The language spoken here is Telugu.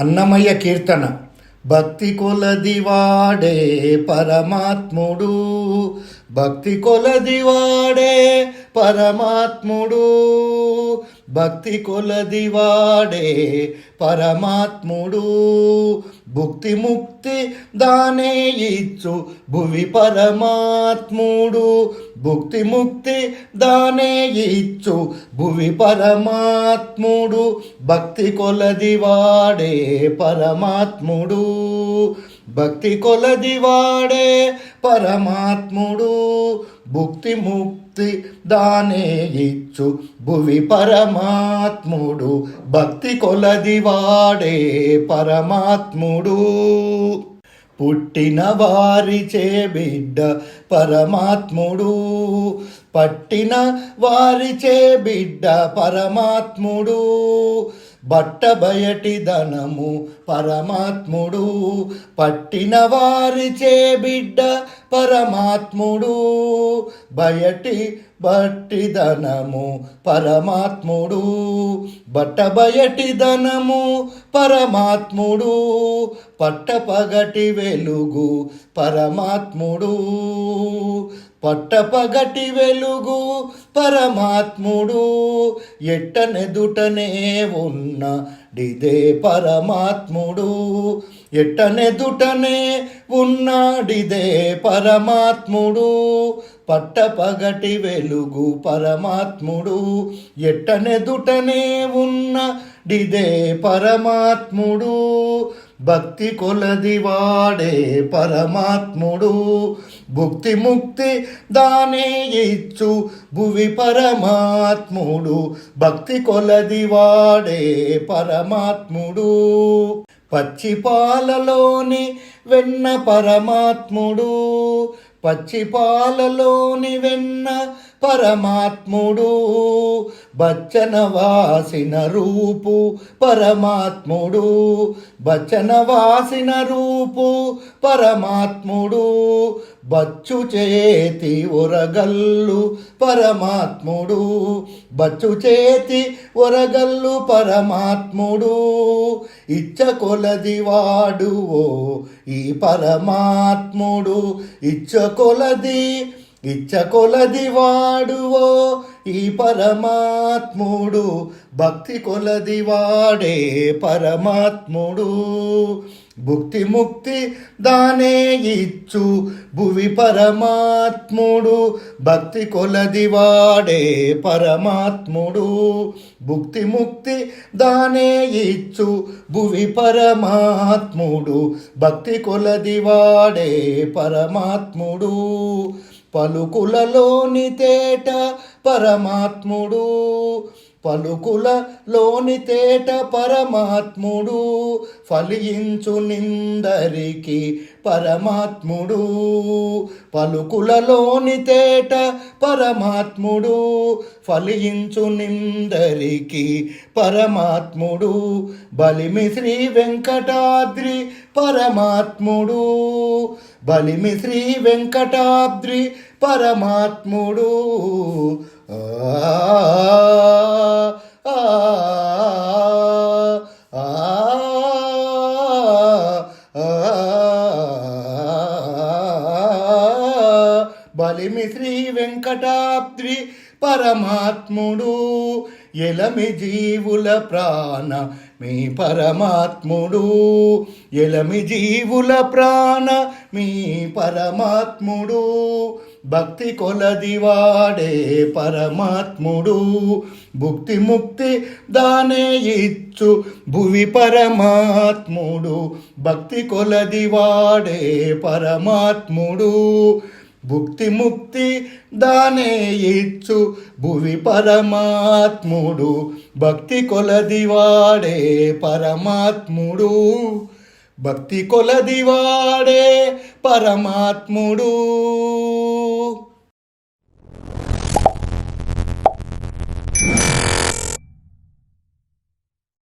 అన్నమయ్య కీర్తన. భక్తి కొలదివాడే పరమాత్ముడు. భక్తి కొలదివాడే పరమాత్ముడు. భక్తి కొలదివాడే పరమాత్ముడు. భుక్తి ముక్తి దానే ఇచ్చు భువి పరమాత్ముడు. భుక్తి ముక్తి దానే ఇచ్చు భువి పరమాత్ముడు. భక్తి కొలదివాడే పరమాత్ముడు. భక్తి కొలదివాడే పరమాత్ముడు భుక్తి ముక్తి దానే ఇచ్చు భువి పరమాత్ముడు. భక్తి కొలదివాడే పరమాత్ముడు. పుట్టిన వారిచే బిడ్డ పరమాత్ముడు. పట్టిన వారిచే బిడ్డ పరమాత్ముడు. బట్ట బయటి ధనము పరమాత్ముడు పట్టిన వారిచే బిడ్డ పరమాత్ముడు. బయటి బట్టి ధనము పరమాత్ముడు బట్ట బయటి ధనము పరమాత్ముడు. పట్టపగటి వెలుగు పరమాత్ముడు. పట్టపగటి వెలుగు పరమాత్ముడు ఎట్టనెదుటనే ఉన్న డిదే పరమాత్ముడు. ఎట్టనెదుటనే ఉన్నాడిదే పరమాత్ముడు. పట్టపగటి వెలుగు పరమాత్ముడు ఎట్టనెదుటనే ఉన్న డిదే పరమాత్ముడు. భక్తి కొలది వాడే పరమాత్ముడు. భుక్తి ముక్తి దానే ఇచ్చు భువి పరమాత్ముడు. భక్తి కొలది వాడే పరమాత్ముడు. పచ్చిపాలలోని వెన్న పరమాత్ముడు. పచ్చిపాలలోని వెన్న పరమాత్ముడు బచ్చన వాసిన రూపు. పరమాత్ముడు బచ్చన వాసిన రూపు. పరమాత్ముడు బచ్చు చేతి ఒరగల్లు. పరమాత్ముడు బచ్చు చేతి ఒరగల్లు. పరమాత్ముడు ఇచ్చ కొలది వాడువో ఈ పరమాత్ముడు. ఇచ్చ కొలది ఇచ్చ కొలది వాడువో ఈ పరమాత్ముడు. భక్తి కొలది వాడే పరమాత్ముడు. భుక్తి ముక్తి దానే ఇచ్చు భువి పరమాత్ముడు. భక్తి కొలది వాడే పరమాత్ముడు. భుక్తి ముక్తి దానే ఇచ్చు భువి పరమాత్ముడు. భక్తి కొలది వాడే పరమాత్ముడు. పలుకులలోని తేట పరమాత్ముడు. పలుకులలోని తేట పరమాత్ముడు ఫలించు నిందరికి పరమాత్ముడు. పలుకులలోని తేట పరమాత్ముడు ఫలించు నిందరికి పరమాత్ముడు. బలిమి శ్రీ వెంకటాద్రి పరమాత్ముడు. బలిమి శ్రీ వెంకటాద్రి పరమాత్ముడు. బలిమి శ్రీ వెంకటాద్రి పరమాత్ముడు ఎలమి జీవుల ప్రాణ మీ పరమాత్ముడు ఎలమి జీవుల ప్రాణ మీ పరమాత్ముడు. భక్తి కొలది వాడే పరమాత్ముడు. భుక్తి ముక్తి దానే ఇచ్చు భువి పరమాత్ముడు. భక్తి కొలది వాడే పరమాత్ముడు. భుక్తి ముక్తి దానే ఇచ్చు భువి పరమాత్ముడు. భక్తి కొలది వాడే పరమాత్ముడు. భక్తి కొలదివాడే పరమాత్ముడు.